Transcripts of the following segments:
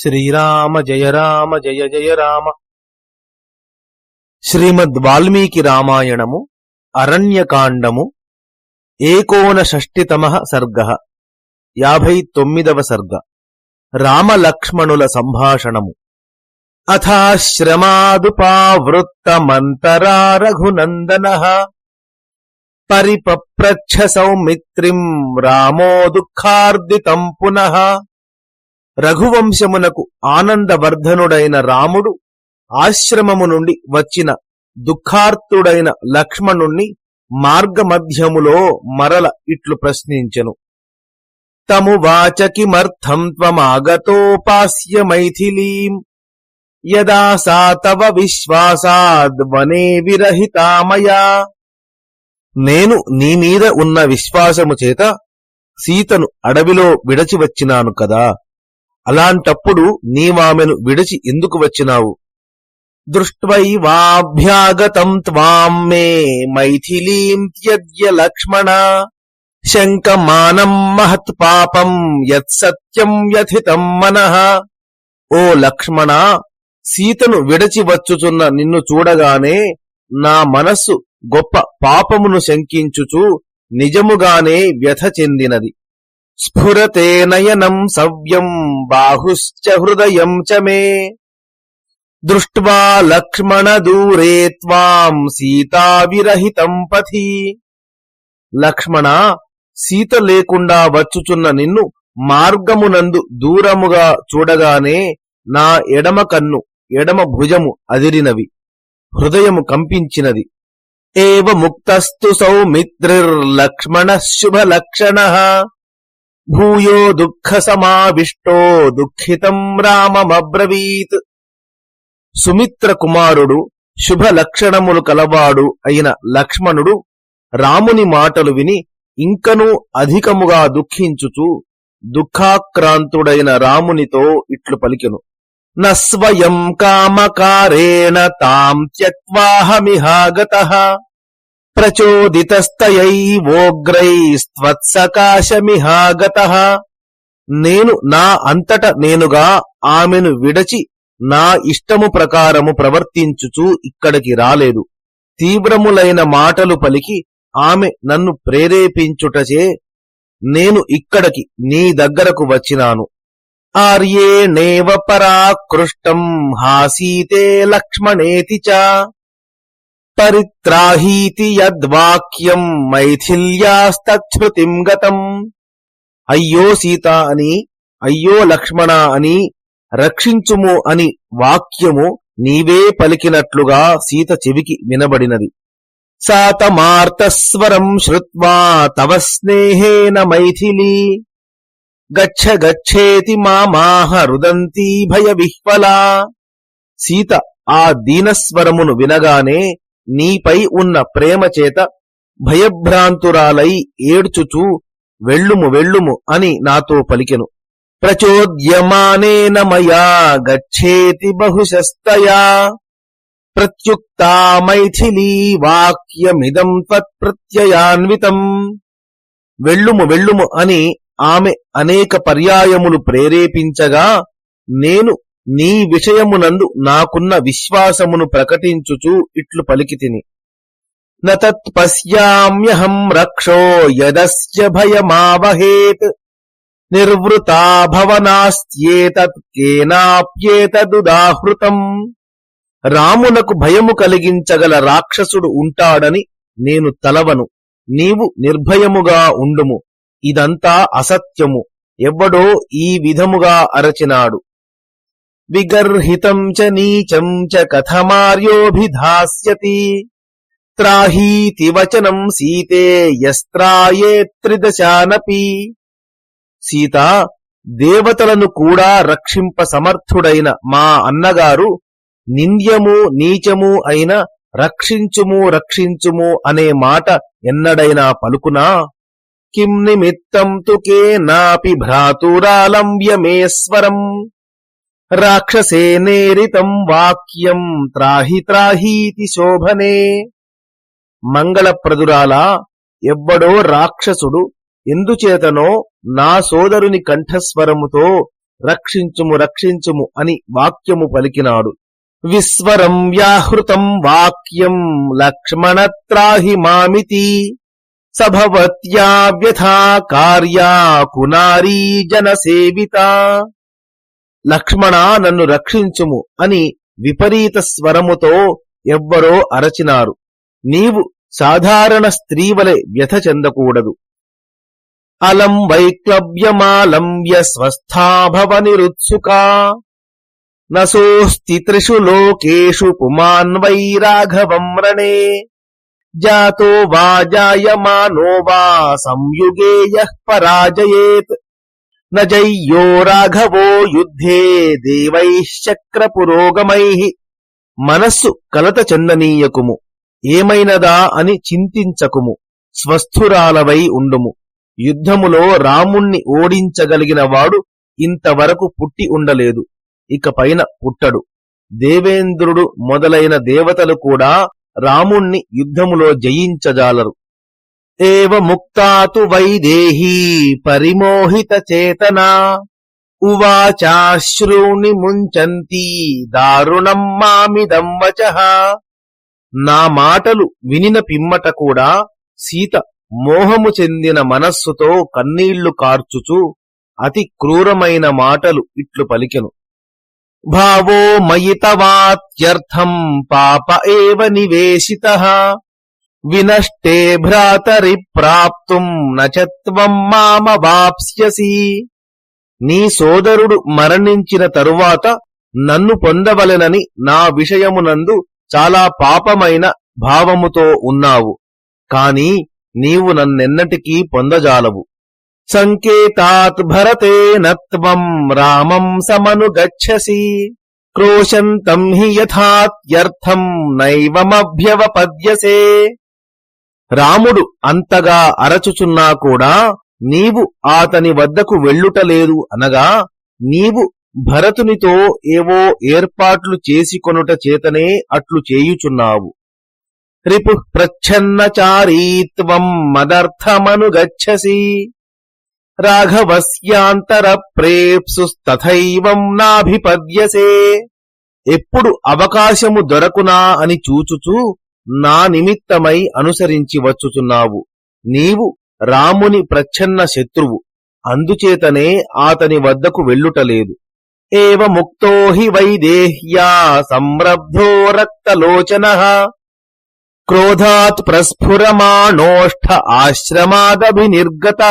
శ్రీరామ జయ రామ జయ జయ రామ. శ్రీమద్ వాల్మీకి రామాయణము అరణ్యకాండము ఏకోన షష్టితమ సర్గ యాభై తొమ్మిదవ సర్గ రామలక్ష్మణుల సంభాషణము. అథాశ్రమాదుపావృత్తమంతరా రఘునందన పరిపప్రచ్ఛ సౌమిత్రిం రామో దుఃఖార్దితం పునః. రఘువంశమునకు ఆనందవర్ధనుడైన రాముడు ఆశ్రమము నుండి వచ్చిన దుఃఖార్తుడైన లక్ష్మణుణ్ణి మార్గమధ్యములో మరల ఇట్లు ప్రశ్నించెను. తము వాచకిమర్థం త్వమాగతోపాస్య మైథిలీం యదా సా తవ విశ్వాసాద్ వనే విరహితామయా. నేను నీ మీద ఉన్న విశ్వాసము చేత సీతను అడవిలో విడచి వచ్చినాను కదా. అలాంటప్పుడు నీవామెను విడిచి ఎందుకు వచ్చినావు? దృష్ట్వైవాభ్యాగతం త్వాం మే మైథిలీం త్యజ్య లక్ష్మణ. శంకమానం మహత్పాపం యత్సత్యం వ్యథితం మనః. ఓ లక్ష్మణ సీతను విడచి వచ్చుచున్న నిన్ను చూడగానే నా మనస్సు గొప్ప పాపమును శంకించుచు నిజముగానే వ్యథ చెందినది. స్ఫురతే నయనం సవ్యం బాహుశ్చ హృదయం చ మే. దృష్ట్వా లక్ష్మణ దూరే త్వాం సీతా విరహితం పథి. లక్ష్మణ సీత లేకుండా వచ్చుచున్న నిన్ను మార్గమునందు దూరముగా చూడగానే నా ఎడమ కన్ను ఎడమ భుజము అదిరినవి. హృదయము కంపించినది. ఏవ ముక్తస్తు సౌమిత్రిర్లక్ష్మణ శుభలక్షణ. భూయో దుఃఖ సమావిష్టో దుఃఖితం రామమబ్రవీత్. సుమిత్ర కుమారుడు శుభ లక్షణములు కలవాడు అయిన లక్ష్మణుడు రాముని మాటలు విని ఇంకనూ అధికముగా దుఃఖించుచు దుఃఖాక్రాంతుడైన రామునితో ఇట్లు పలికెను. నస్వయం కామకారేణ తాం త్యక్వాహమిహాగత. ప్రచోదితస్తయైవోగ్రైస్త్వత్సకాశమిహాగత నేను నా అంతట నేనుగా ఆమెను విడచి నా ఇష్టము ప్రకారము ప్రవర్తించుచు ఇక్కడికి రాలేదు. తీవ్రములైన మాటలు పలికి ఆమె నన్ను ప్రేరేపించుటచే నేను ఇక్కడికి నీ దగ్గరకు వచ్చినాను. ఆర్యేణేవ పరాకృష్టం హాసీతే లక్ష్మణేతి చ. పరిత్రాహీతి యద్వాక్యం మైథిల్యాస్తృతిం గతం. అయ్యో సీత అని అయ్యో లక్ష్మణ అని రక్షించుము అని వాక్యము నీవే పలికినట్లుగా సీత చెవికి వినబడినది. సాతమార్తస్వరం శ్రుత్వా తవ స్నేహేన మైథిలీ. గచ్చ గచ్చేతి మామాహ రుదంతీ భయ విహ్వలా. సీత ఆ దీనస్వరమును వినగానే నీపై ఉన్న ప్రేమ చేత భయభ్రాంతురాలై ఏడ్చుచూ వెళ్ళుము వెళ్ళుము అని నాతో పలికెను. ప్రచోద్యమానేన మయా గచ్చేతి బహుశస్తయా ప్రత్యుక్తా మైథిలీ వాక్యమిదం తత్ప్రత్యయాన్వితం. వెళ్ళుము వెళ్ళుము అని ఆమె అనేక పర్యాయములు ప్రేరేపించగా నేను నీ విషయమునందు నాకున్న విశ్వాసమును ప్రకటించుచు ఇట్లు పలికితిని. నత్పశ్యామ్యహం రక్షో యదస్య భయమావహేత్ నిర్వృతా భవనాస్త్యేతత్ కేనాప్యేతదుదాహృతం. రామునకు భయము కలిగించగల రాక్షసుడు ఉంటాడని నేను తలవను. నీవు నిర్భయముగా ఉండుము. ఇదంతా అసత్యము. ఎవ్వడో ఈ విధముగా అరచినాడు. విగర్హితం చ నీచం చ కథమార్యోభిధాస్యతి త్రాహీతి వచనం సీతే యస్త్రాయే త్రిదశానపి సీత దేవతలను కూడా రక్షింప సమర్థుడైన మా అన్నగారు నింద్యము నీచము అయిన రక్షించుము రక్షించుము అనే మాట ఎన్నడైనా పలుకునా? కిం నిమిత్తం తు కేనాపి భ్రాతురాలంబ్యమేశ్వరం? రాక్షసేనేరితం వాక్యం త్రాహి త్రాహీతి శోభనే. మంగళప్రదురాలా ఎవ్వడో రాక్షసుడు ఎందుచేతనో నా సోదరుని కంఠస్వరముతో రక్షించుము రక్షించుము అని వాక్యము పలికినాడు. విస్వరం వ్యాహృతం వాక్యం లక్ష్మణత్రాహి మామితి. సభవత్యా వ్యథా కార్యా కునారీ జనసేవిత లక్ష్మణ నన్ను రక్షించుము అని విపరీత స్వరముతో ఎవ్వరో అరచినారు. నీవు సాధారణ స్త్రీవలె వ్యథ చెందకూడదు. అలం వైక్లవ్యమాలంబ్య స్వస్థాభవ నిరుత్సుకా. నసోస్తి త్రిషు లోకేషు పుమాన్ వైరాఘవం రణే జాతో వా జాయమానో వా సంయుగే పరాజయేత్. పరాజయేత్ రాఘవో యుద్ధే దేవైశ్చక్ర పురోగమై మనస్సు కలత చెందనీయకుము ఏమైనదా అని చింతించకుము స్వస్థురాలవై ఉండుము. యుద్ధములో రాముణ్ణి ఓడించగలిగిన వాడు ఇంతవరకు పుట్టి ఉండలేదు ఇక పైన పుట్టడు. దేవేంద్రుడు మొదలైన దేవతలు కూడా రాముణ్ణి యుద్ధములో జయించజాలరు. ఏవ ముక్తాతు వైదేహీ పరిమోహిత చేతనా? ఉవాచాశ్రూణి ముంచంతి దారుణం మామిదం వచ. నా మాటలు వినిన పిమ్మట కూడా సీత మోహము చెందిన మనస్సుతో కన్నీళ్ళు కార్చుచు అతి క్రూరమైన మాటలు ఇట్లు పలికెను. భావో మయితవాత్యర్థం పాప ఏవ నివేశిత? వినష్టే భ్రాతరి ప్రాప్తుం నచత్వం మామవాప్స్యసి నీ సోదరుడు మరణించిన తరువాత నన్ను పొందవలెనని నా విషయమునందు చాలా పాపమైన భావముతో ఉన్నావు. కాని నీవు నన్నెన్నటికీ పొందజాలవు. సంకేతాత్ భరతే నత్వం రామం సమనుగచ్చసి। క్రోశంతం హి యథాత్యర్థం నైవమభ్యవపద్యసే। రాముడు అంతగా అరచుచున్నా కూడా నీవు ఆతని వద్దకు వెళ్ళుటలేదు అనగా నీవు భరతునితో ఏవో ఏర్పాట్లు చేసికొనుట చేతనే అట్లు చేయుచున్నావు. రిపు ప్రచ్ఛన్నచారీత్వం మదర్థమనుగచ్చసి రాఘవస్యాంతర ప్రేప్సుస్తథైవం నాభిపద్యసే. ఎప్పుడు అవకాశము దొరకునా అని చూచుచూ నా నిమిత్తమై అనుసరించి వచ్చుచున్నావు. నీవు రాముని ప్రచ్ఛన్న శత్రువు. అందుచేతనే ఆతని వద్దకు వెళ్ళుటలేదు. ఏవ ముక్తో హి వైదేహ్యా సంరబ్ధో రక్తలోచన. క్రోధాత్ ప్రస్ఫురమాణోష్ఠ ఆశ్రమాదభినిర్గత.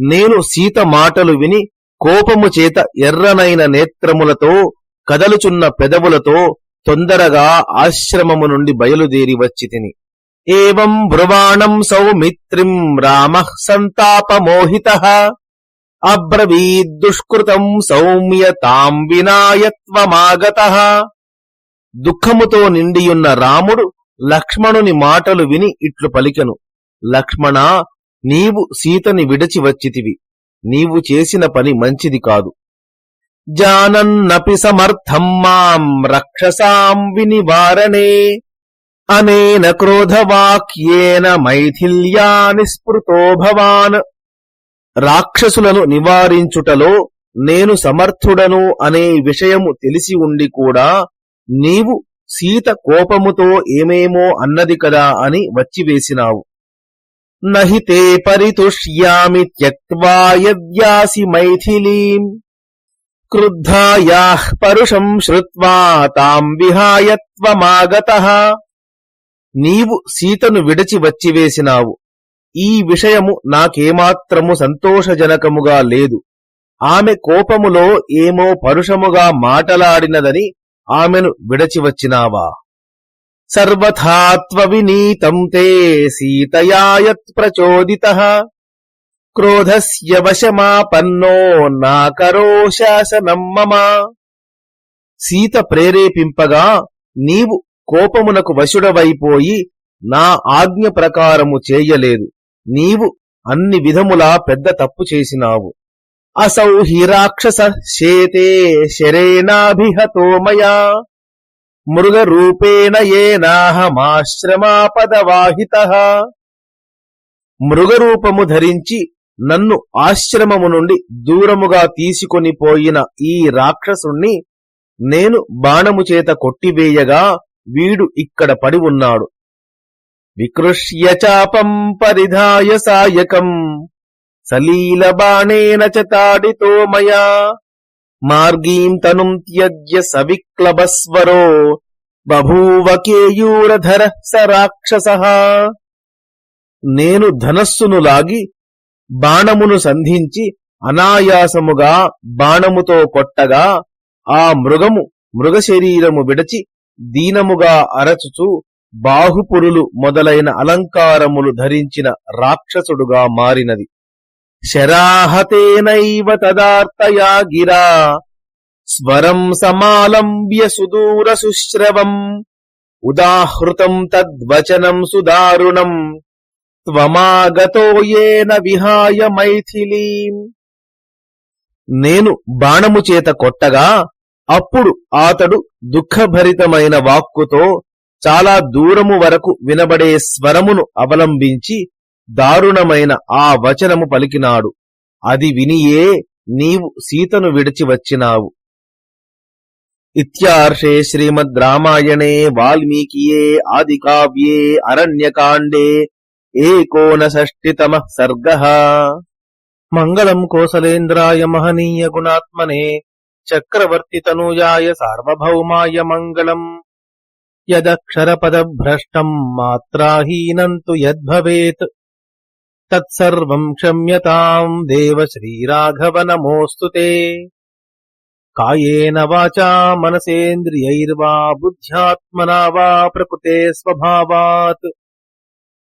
నేను సీత మాటలు విని కోపము చేత ఎర్రనైన నేత్రములతో కదలుచున్న పెదవులతో తొందరగా ఆశ్రమము నుండి బయలుదేరి వచ్చి తిని. ఏం బ్రువాణం సౌమిత్రిం రామ సంతాపమోహిత. అబ్రవీద్దుష్కృతం సౌమ్య తాం వినాయత్వమాగత. దుఃఖముతో నిండియున్న రాముడు లక్ష్మణుని మాటలు విని ఇట్లు పలికెను. లక్ష్మణ నీవు సీతని విడచి వచ్చితివి. నీవు చేసిన పని మంచిది కాదు. జానన్నపి సమర్థం మాం రక్షసాం వినివారణే. అనేన క్రోధవాక్యేన మైథిల్యా నిస్పృతో భవాన్. రాక్షసులను నివారించుటలో నేను సమర్థుడను అనే విషయము తెలిసి ఉండి కూడా నీవు సీత కోపముతో ఏమేమో అన్నది కదా అని వచ్చివేసినావు. నహితే పరితుష్యామి త్యక్వా యద్యాసి మైథిలీం. క్రుద్ధాయాః పరుషం శ్రుత్వా తాం విహాయత్వమాగత నీవు సీతను విడచి వచ్చివేసినావు. ఈ విషయము నాకేమాత్రము సంతోషజనకముగా లేదు. ఆమె కోపములో ఏమో పరుషముగా మాటలాడినదని ఆమెను విడచి వచ్చినావా? సర్వథాత్వ వినీతం తే సీతయాయత్ ప్రచోదిత। క్రోధస్య వశమాపన్నో నాకరో శాసనం మమ సీత ప్రేరేపింపగా నీవు కోపమునకు వశుడవైపోయి నా ఆజ్ఞ ప్రకారము చేయలేదు నీవు అన్ని విధములా పెద్ద తప్పు చేసినావు అసౌ హి రాక్షస శేతే శరేణాభిహతో మయా మృగరూపేణ ఏనాహమాశ్రమాపదవాహిత మృగరూపము ధరించి నన్ను ఆశ్రమము నుండి దూరముగా తీసుకొని పోయిన ఈ రాక్షసుణ్ణి నేను బాణము చేత కొట్టివేయగా వీడు ఇక్కడ పడి ఉన్నాడు. వికృష్య చాపం పరిధాయ సాయకం సలీల బాణేన చ తాడితో మయా మార్గీం తనుం త్యజ్య సవిక్లబస్వరో బభూవ కేయూరధర స రాక్షస. నేను ధనస్సును లాగి బాణమును సంధించి అనాయాసముగా బాణముతో కొట్టగా ఆ మృగము మృగ శరీరము విడచి దీనముగా అరచుచు బాహుపురులు మొదలైన అలంకారములు ధరించిన రాక్షసుడుగా మారినది. శరాహతేనైవ తదార్తయా గిరా స్వరం సమాలంబ్య సుదూర సుశ్రవం ఉదాహృతం తద్వచనం సుదారుణం త్వమాగతో ఏన విహాయ మైథిలీం. నేను బాణము చేత కొట్టగా అప్పుడు అతడు దుఃఖభరితమైన వాక్కుతో చాలా దూరము వరకు వినబడే స్వరమును అవలంబించి దారుణమైన ఆ వచనము పలికినాడు. అది వినియే నీవు సీతను విడిచి వచ్చినావు. ఇత్యార్షే శ్రీమద్ రామాయణే వాల్మీకియే ఆదికావ్యే అరణ్యకాండే एकोनषष्टितमः सर्गः मङ्गलम् कोसलेन्द्राय महनीय गुणात्मने चक्रवर्तितनूजाय सार्वभौमाय मङ्गलम् यदक्षरपदभ्रष्टम् मात्राहीनम् तु यद्भवेत् तत्सर्वम् क्षम्यताम् देव श्रीराघव नमोऽस्तु ते कायेन वाचा मनसेन्द्रियैर्वा बुद्ध्यात्मना वा प्रकृते स्वभावात्